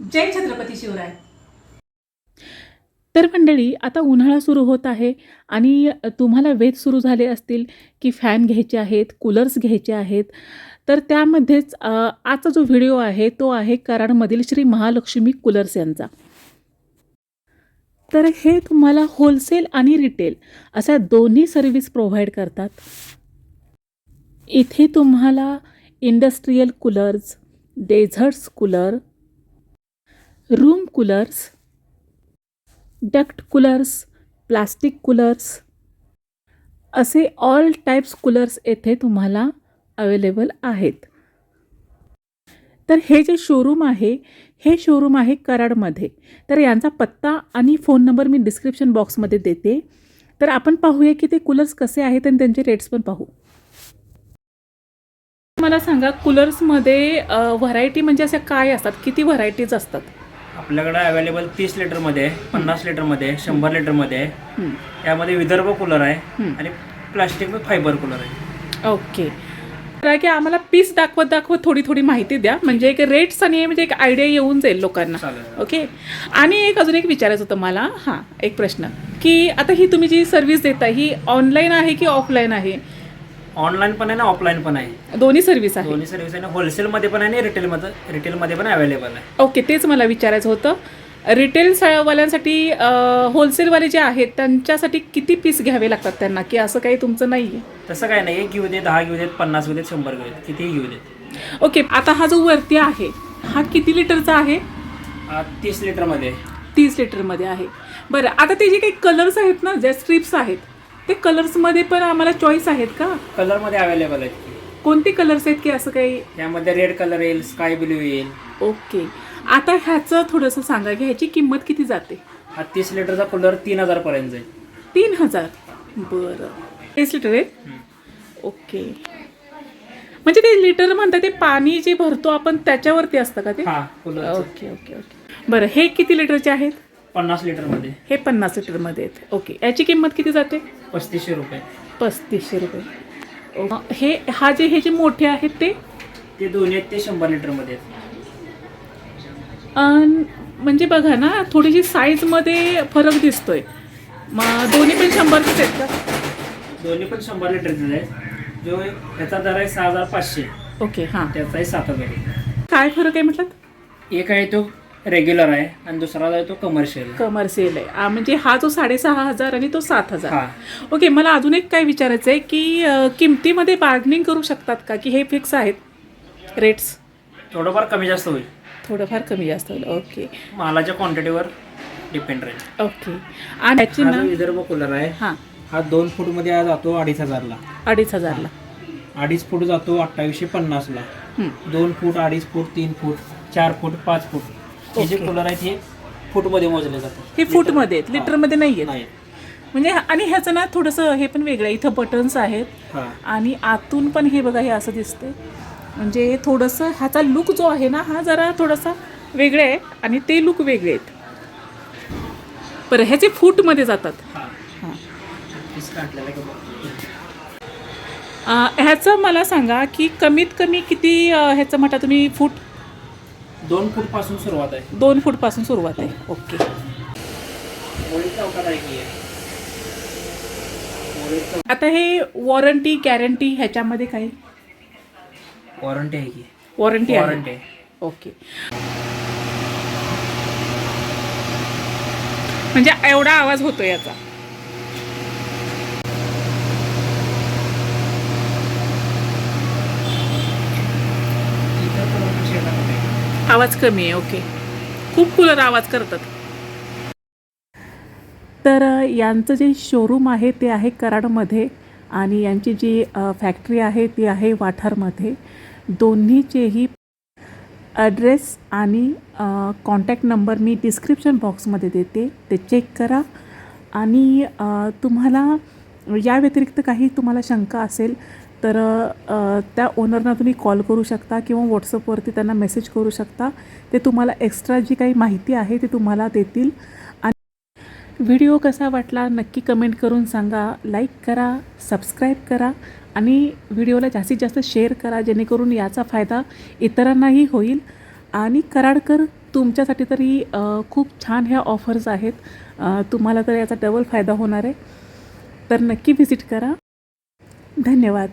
जय छत्रपती शिवराय. तर मंडळी आता उन्हाळा सुरू होत आहे आणि तुम्हाला वेध सुरू झाले असतील की फॅन घ्यायचे आहेत कूलर्स घ्यायचे आहेत. तर त्यामध्येच आजचा जो व्हिडिओ आहे तो आहे कराडमधील श्री महालक्ष्मी कूलर्स यांचा. तर हे तुम्हाला होलसेल आणि रिटेल अशा दोन्ही सर्व्हिस प्रोव्हाइड करतात. इथे तुम्हाला industrial coolers deserts cooler room coolers duct coolers plastic coolers असे ऑल टाईप्स कूलर्स येथे तुम्हाला अवेलेबल आहेत. तर हे जे शोरूम आहे हे शोरूम आहे कराडमध्ये. तर यांचा पत्ता आणि फोन नंबर मी डिस्क्रिप्शन बॉक्समध्ये देते. तर आपण पाहूया की ते कूलर्स कसे आहेत आणि त्यांचे रेट्स पण पाहू. मला सांगा कूलर्समध्ये व्हरायटी म्हणजे अशा काय असतात? किती व्हरायटीज असतात? आपल्याकडे अवेलेबल तीस लिटरमध्ये आहे पन्नास लिटरमध्ये आहे शंभर लिटरमध्ये आहे हं. त्यामध्ये विदर्भ कूलर आहे. आणि प्लास्टिक फायबर कूलर आहे. ओके तर की आम्हाला पीस दाखवत दाखवत थोडी थोडी माहिती द्या. म्हणजे एक रेट्स आणि म्हणजे एक आयडिया येऊन जाईल लोकांना. ओके आणि एक अजून एक विचारायचं होतं मला. हां एक प्रश्न. की आता ही तुम्ही जी सर्व्हिस देता ही ऑनलाईन आहे की ऑफलाईन आहे? ऑनलाईन पण आहे ना ऑफलाईन पण आहे. दोन्ही सर्व्हिस आहे. दोन्ही सर्व्हिस आहे होलसेलमध्ये पण आहे आणि रिटेलमध्ये रिटेलमध्ये पण अवेलेबल आहे. ओके तेच मला विचारायचं होतं. रिटेल वाल्यांसाठी होलसेलवाले जे आहेत त्यांच्यासाठी किती पीस घ्यावे लागतात त्यांना? की असं काही तुमचं नाही आहे तसं काय नाही. एक घेऊ दे दहा घेऊ देत पन्नास घेऊ देत शंभर घेऊ देत. कितीही घेऊ देत. ओके आता हा जो वरती आहे हा किती लिटरचा आहे? तीस लिटरमध्ये. तीस लिटरमध्ये आहे. बरं आता ते जे काही कलर्स आहेत ना ज्या स्ट्रिप्स आहेत ते कलर्समध्ये पण आम्हाला चॉईस आहेत का? कलरमध्ये अवेलेबल आहेत कोणते कलर्स आहेत की असं काही? त्यामध्ये रेड कलर येईल स्काय ब्ल्यू येईल. ओके आता ह्याचं थोडंसं सांगा की ह्याची किंमत किती जाते? हा तीस लिटरचा कूलर तीन हजारपर्यंत जाईल. तीन हजार? बरं. तीस लिटर आहे. ओके म्हणजे ते लिटर म्हणतात ते पाणी जे भरतो आपण त्याच्यावरती असतं का ते? हा कूलर ओके ओके ओके बरं हे किती लिटरचे आहेत? पन्नास लिटरमध्ये. हे पन्नास लिटरमध्ये आहेत ओके. याची किंमत किती जाते? पस्तीसशे रुपये. पस्तीसशे रुपये. हे हा जे हे जे मोठे आहेत ते? ते दोन्ही आहेत ते शंभर लिटरमध्ये आहेत. अन, म्हणजे बघा ना थोडीशी साईजमध्ये फरक दिसतोय. मग दोन्ही पण शंभरचेच आहेत का? दोन्ही पण शंभर लिटरचे आहे जो याचा दर आहे सहा हजार पाचशे. ओके हां. त्याचा आहे सात हजार. काय फरक आहे म्हटलं? एक आहे तो रेग्युलर आहे आणि दुसरा आहे तो कमर्शियल कमर्शियल आहे. आ, म्हणजे हा जो साडेसहा हजार आणि तो सात हजार. हा. ओके मला अजून एक काय विचारायचं आहे की अ, किमतीमध्ये बार्गनिंग करू शकतात का? की हे फिक्स आहेत रेट्स थोडंफार कमी जास्त होईल. थोडंफार कमी जास्त होईल. ओके मालाच्या क्वांटिटीवर डिपेंड राहील. ओके आणि याची हा ना जो विदर्भ कूलर आहे हां. हा दोन फूटमध्ये हा जातो अडीच हजारला. अडीच हजारला. अडीच फूट जातो अठ्ठावीसशे पन्नासला. हं. दोन फूट अडीच फूट तीन फूट चार फूट पाच फूट हे जे. कूलर आहेत हे फूटमध्ये मोजले जातात. हे फूटमध्ये आहेत? लिटरमध्ये नाही आहेत नाही म्हणजे आणि ह्याचं ना थोडंसं हे पण वेगळं आहे. इथं बटन्स आहेत. हा. आणि आतून पण हे बघा हे असं दिसतंय. म्हणजे थोडंसं ह्याचा लुक जो आहे ना हा जरा थोडासा वेगळे आहे आणि ते लुक वेगळे आहेत. बरं ह्याचे फूटमध्ये जातात. हा. हां. पीस काढलेला की बघ. अं, ह्याचं मला सांगा की कमीत कमी किती अं, ह्याचं म्हणता तुम्ही फूट दोन फूटपासून सुरुवात आहे. दोन फूटपासून सुरुवात आहे. ओके. आता हे वॉरंटी गॅरंटी ह्याच्यामध्ये काही वॉरंटी आहे की? वॉरंटी वॉरंटी आहे. ओके. म्हणजे एवढा आवाज होतो याचा इतर कलरपेक्षा याचा कमी आहे. आवाज कमी आहे ओके खूप कूलर आवाज करतात. तर यांचं जे शोरूम आहे ते आहे कराडमध्ये आणि यांची जी फॅक्टरी आहे ती आहे वाठारमध्ये. दोन्हीचेही ॲड्रेस आणि कॉन्टॅक्ट नंबर मी डिस्क्रिप्शन बॉक्समध्ये देते. ते चेक करा आणि तुम्हाला या व्यतिरिक्त काही तुम्हाला शंका असेल तर त्या ओनरना तुम्ही कॉल करू शकता किंवा व्हॉट्सअपवरती त्यांना मेसेज करू शकता. ते तुम्हाला एक्स्ट्रा जी काही माहिती आहे ते तुम्हाला देतील. आणि व्हिडिओ कसा वाटला नक्की कमेंट करून सांगा लाईक करा सबस्क्राईब करा आणि व्हिडिओला जास्तीत जास्त शेअर करा जेणेकरून याचा फायदा इतरांनाही होईल. आणि कराडकर तुमच्यासाठी तरी खूप छान ह्या ऑफर्स आहेत. तुम्हाला तर याचा डबल फायदा होणार आहे. तर नक्की व्हिजिट करा. धन्यवाद.